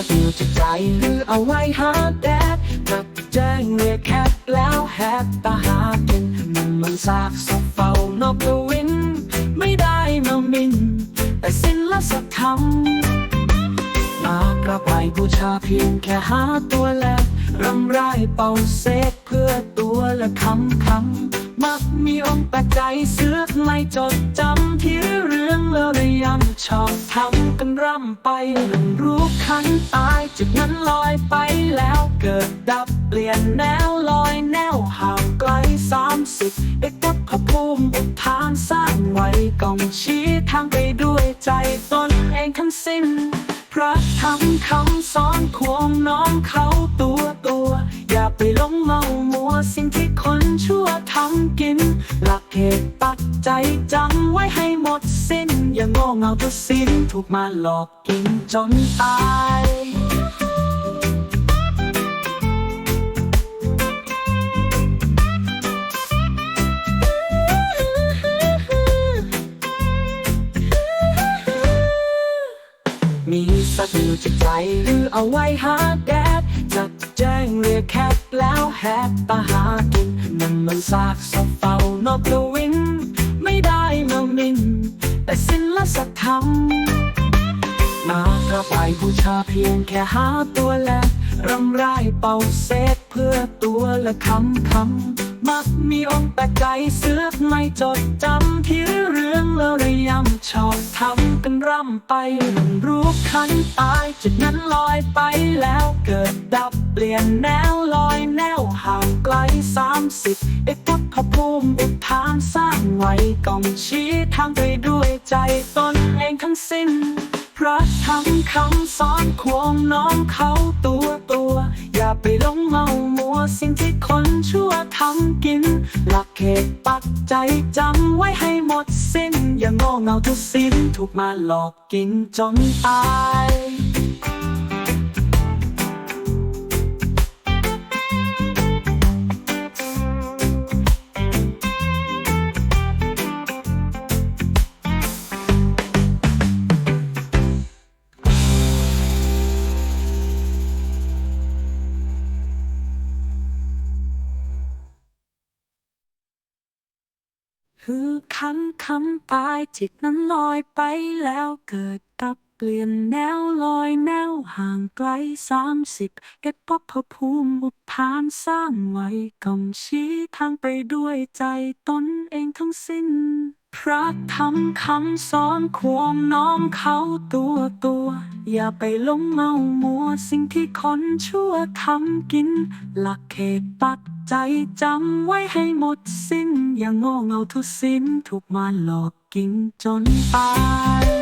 สักอยู่จิตใจหรือเอาไว้หาแดดกับแจ้งเรียกแคทแล้วแฮกตาหากินมันมันซากศพเฝ้านอกกวิน ไม่ได้มามิน แต่สิ้นละสักคำมากระไปบูชาเพียงแค่หาตัวแลกรำไรเป่าเซกเพื่อตัวละคำคำ มักมีองค์แปลกใจเสือกไม่จดจำที่เรื่องแล้วระยำชอบทำกันร่ำไปหนึ่งรู้ขันตายจุดนั้นลอยไปแล้วเกิดดับเปลี่ยนแนวลอยแนวห่างไกลสามสิบเอกวัพภูมิอุทานสร้างไว้กองชี้ทางไปด้วยใจตนเองทั้งสิ้นพระธรรมคำสอนควงน้องเขาตัวตัว ย่างโง่เงาทุกสิ้นถูกมาหลอกกินจนตายมีสักอยู่จิตใจหรือเอาไว้หาแดดจัดแจ้งเรียกแคทแล้วแฮกตาหากินนั่นมันซากศพเฝ้านอกกวินไม่ได้มามินิลสักคำมากระไปบูชาเพียงแค่หาตัวแลกรำไรเป่าเซกเพื่อตัวละคำคำมักมีองค์แต่ใจเสือกไม่จดจำที่เรื่องแล้วระยำชอบทำกันร่ำไปหนึ่งรู้ขันตายจุดนั้นลอยไปแล้วเกิดดับเปลี่ยนแนวลอย ลสามสิบเอกวัพภูมิอุทานสร้างไว้กองชี้ทางไปด้วยใจตนเองทั้งสิ้น พระธรรมคำสอนควงน้องเขาตัวตัว อย่าไปหลงเมามัวสิ่งที่คนชั่วทำกิน หลักเหตุปัจจัยจำไว้ให้หมดสิ้น อย่างโง่เงาทุกสิ้นถูกมาหลอกกินจนตาย คือคำคำปลายจิตนั้นลอยไปแล้วเกิดกับเปลี่ยนแนวลอยแนวห่างไกลสามสิบเก็บปพภูมิอุทานสร้างไว้กำชี้ทางไปด้วยใจตนเองทั้งสิ้น พระธรรมคำสอนควงน้อมเขาตัวตัว อย่าไปหลงเมามัวสิ่งที่คนชั่วทำกิน หลักเขตปัจจัยจำไว้ให้หมดสิ้น อย่างโง่เงาทุสินถูกมาหลอกกินจนตาย